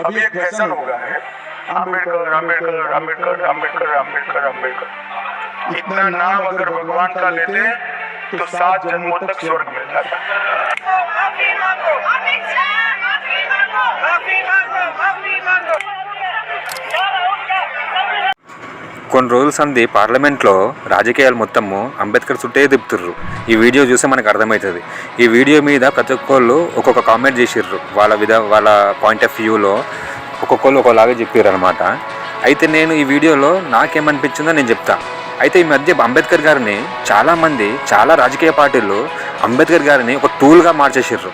अभी एक फ़ैशन हो गया है। अंबेडकर अंबेडकर अंबेडकर अंबेडकर अंबेडकर अंबेडकर इतना नाम अगर भगवान का लेते तो सात जन्मों तक स्वर्ग मिल जाता। माफ़ी मांगो माफ़ी मांगो माफ़ी मांगो माफ़ी मांगो। కొన్ని రోజుల సంది పార్లమెంట్లో రాజకీయాలు మొత్తము అంబేద్కర్ చుట్టే తిప్పుతుర్రు. ఈ వీడియో చూస్తే మనకు అర్థమవుతుంది. ఈ వీడియో మీద ప్రతి ఒక్కళ్ళు ఒక్కొక్క కామెంట్ చేసిర్రు. వాళ్ళ విధ వాళ్ళ పాయింట్ ఆఫ్ వ్యూలో ఒక్కొక్కళ్ళు ఒకలాగా చెప్పారు అనమాట అయితే నేను ఈ వీడియోలో నాకేమనిపించిందో నేను చెప్తా. అయితే ఈ మధ్య అంబేద్కర్ గారిని చాలామంది చాలా రాజకీయ పార్టీలు అంబేద్కర్ గారిని ఒక టూల్గా మార్చేసిర్రు.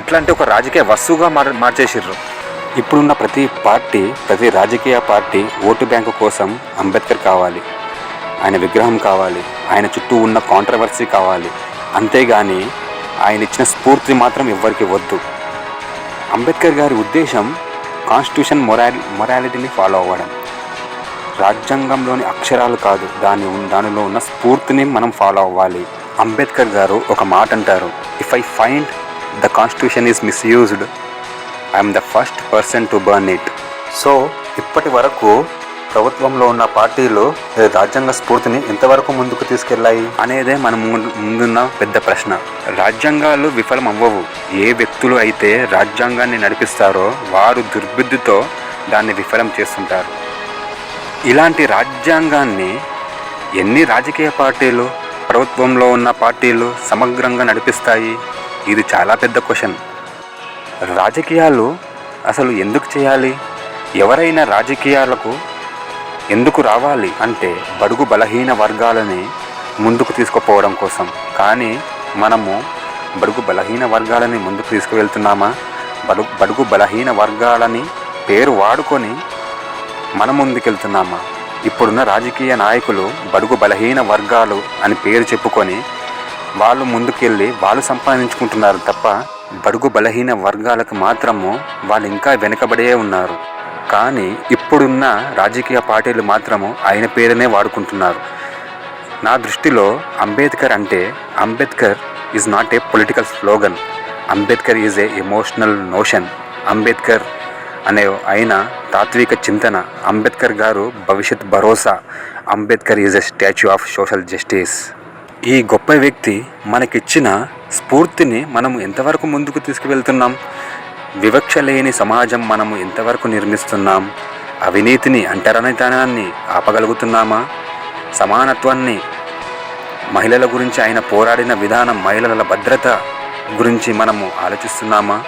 ఎట్లా అంటే ఒక రాజకీయ వస్తువుగా మార్ మార్చేసిర్రు. ఇప్పుడున్న ప్రతి పార్టీ ప్రతి రాజకీయ పార్టీ ఓటు బ్యాంకు కోసం అంబేద్కర్ కావాలి. ఆయన విగ్రహం కావాలి. ఆయన చుట్టూ ఉన్న కాంట్రవర్సీ కావాలి. అంతేగాని ఆయన ఇచ్చిన స్ఫూర్తి మాత్రం ఎవ్వరికి వద్దు. అంబేద్కర్ గారి ఉద్దేశం కాన్స్టిట్యూషన్ మొరాలి మొరాలిటీని ఫాలో అవ్వడం. రాజ్యాంగంలోని అక్షరాలు కాదు దాని దానిలో ఉన్న స్ఫూర్తిని మనం ఫాలో అవ్వాలి. అంబేద్కర్ గారు ఒక మాట అంటారు if I find the constitution is misused I'm the first person to burn it. So ఇప్పటి వరకు ప్రభుత్వంలో ఉన్న పార్టీలు రాజ్యాంగ స్ఫూర్తిని ఎంతవరకు ముందుకు తీసుకెళ్ళాయి అనేదే మనం ముందు- ముందున్న పెద్ద ప్రశ్న. రాజ్యాంగాలు విఫలం అవ్వవు ఏ వ్యక్తులు అయితే రాజ్యాంగాన్ని నడిపిస్తారో వారు దుర్బుద్ధితో దాన్ని విఫలం చేస్తుంటారు. ఇలాంటి రాజ్యాంగాన్ని ఎన్ని రాజకీయ పార్టీలు ప్రభుత్వంలో ఉన్న పార్టీలు సమగ్రంగా నడిపిస్తాయి? ఇది చాలా పెద్ద క్వశ్చన్. రాజకీయాలు అసలు ఎందుకు చేయాలి? ఎవరైనా రాజకీయాలకు ఎందుకు రావాలి అంటే బడుగు బలహీన వర్గాలని ముందుకు తీసుకుపోవడం కోసం. కానీ మనము బడుగు బలహీన వర్గాలని ముందుకు తీసుకువెళ్తున్నామా? బడు బడుగు బలహీన వర్గాలని పేరు వాడుకొని మన ముందుకెళ్తున్నామా? ఇప్పుడున్న రాజకీయ నాయకులు బడుగు బలహీన వర్గాలు అని పేరు చెప్పుకొని వాళ్ళు ముందుకెళ్ళి వాళ్ళు సంపాదించుకుంటున్నారు తప్ప బడుగు బలహీన వర్గాలకు మాత్రము వాళ్ళు ఇంకా వెనకబడే ఉన్నారు. కానీ ఇప్పుడున్న రాజకీయ పార్టీలు మాత్రము ఆయన పేరునే వాడుకుంటున్నారు. నా దృష్టిలో అంబేద్కర్ అంటే Ambedkar is not a political slogan Ambedkar is a emotional notion Ambedkar అనే ఆయన తాత్విక చింతన. అంబేద్కర్ గారు భవిష్యత్ భరోసా. Ambedkar is a statue of social justice ఈ గొప్ప వ్యక్తి మనకిచ్చిన స్ఫూర్తిని మనం ఎంతవరకు ముందుకు తీసుకువెళ్తున్నాం? వివక్ష లేని సమాజం మనము ఎంతవరకు నిర్మిస్తున్నాం? అవినీతిని అంటరణితనాన్ని ఆపగలుగుతున్నామా? సమానత్వాన్ని మహిళల గురించి ఆయన పోరాడిన విధానం మహిళల భద్రత గురించి మనము ఆలోచిస్తున్నామా?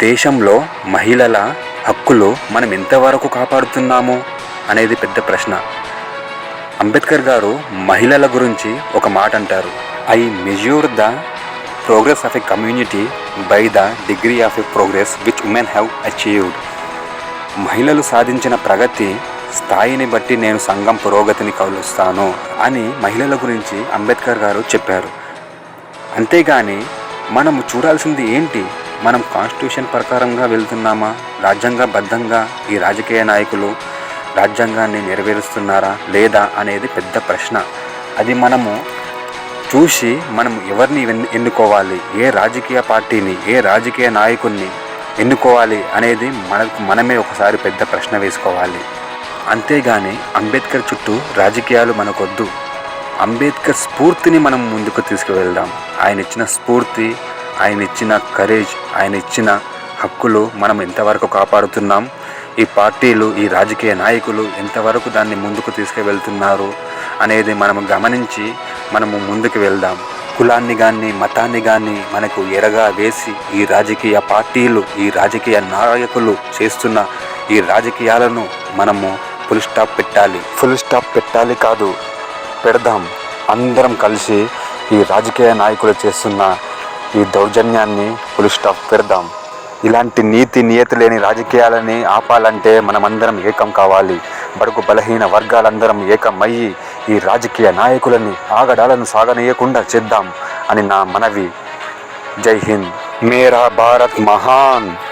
దేశంలో మహిళల హక్కులు మనం ఎంతవరకు కాపాడుతున్నాము? అనేది పెద్ద ప్రశ్న. అంబేద్కర్ గారు మహిళల గురించి ఒక మాట అంటారు. I measure the progress of a community by the degree of a progress which women have achieved. మహిళలు సాధించిన ప్రగతి స్థాయిని బట్టి నేను సంఘం పురోగతిని కలుస్తాను అని మహిళల గురించి అంబేద్కర్ గారు చెప్పారు. అంతేగాని మనము చూడాల్సింది ఏంటి? మనం కాన్స్టిట్యూషన్ ప్రకారంగా వెళ్తున్నామా? రాజ్యాంగబద్ధంగా ఈ రాజకీయ నాయకులు రాజ్యాంగాన్ని నెరవేరుస్తున్నారా లేదా అనేది పెద్ద ప్రశ్న. అది మనము చూసి మనం ఎవరిని ఎన్నుకోవాలి? ఏ రాజకీయ పార్టీని ఏ రాజకీయ నాయకుడిని ఎన్నుకోవాలి అనేది మనకు మనమే ఒకసారి పెద్ద ప్రశ్న వేసుకోవాలి. అంతేగాని అంబేద్కర్ చుట్టూ రాజకీయాలు మనకొద్దు. అంబేద్కర్ స్ఫూర్తిని మనం ముందుకు తీసుకువెళ్దాం. ఆయన ఇచ్చిన స్ఫూర్తి ఆయన ఇచ్చిన కరేజ్ ఆయన ఇచ్చిన హక్కులు మనం ఎంతవరకు కాపాడుతున్నాం? ఈ పార్టీలు ఈ రాజకీయ నాయకులు ఎంతవరకు దాన్ని ముందుకు తీసుకువెళ్తున్నారు అనేది మనము గమనించి మనము ముందుకు వెళ్దాం. కులాన్ని కానీ మతాన్ని కానీ మనకు ఎరగా వేసి ఈ రాజకీయ పార్టీలు ఈ రాజకీయ నాయకులు చేస్తున్న ఈ రాజకీయాలను మనము ఫుల్ స్టాప్ పెట్టాలి. ఫుల్ స్టాప్ పెట్టాలి కాదు పెడదాం. అందరం కలిసి ఈ రాజకీయ నాయకులు చేస్తున్న ఈ దౌర్జన్యాన్ని ఫుల్ స్టాప్ పెడదాం. ఇలాంటి నీతి నియతి లేని రాజకీయాలని ఆపాలంటే మనమందరం ఏకం కావాలి. బడుగు బలహీన వర్గాలందరం ఏకమయ్యి ఈ రాజకీయ నాయకులని ఆగడాలను సాగనీయకుండా చేద్దాం అని నా మనవి. జై హింద్. మేరా భారత్ మహాన్.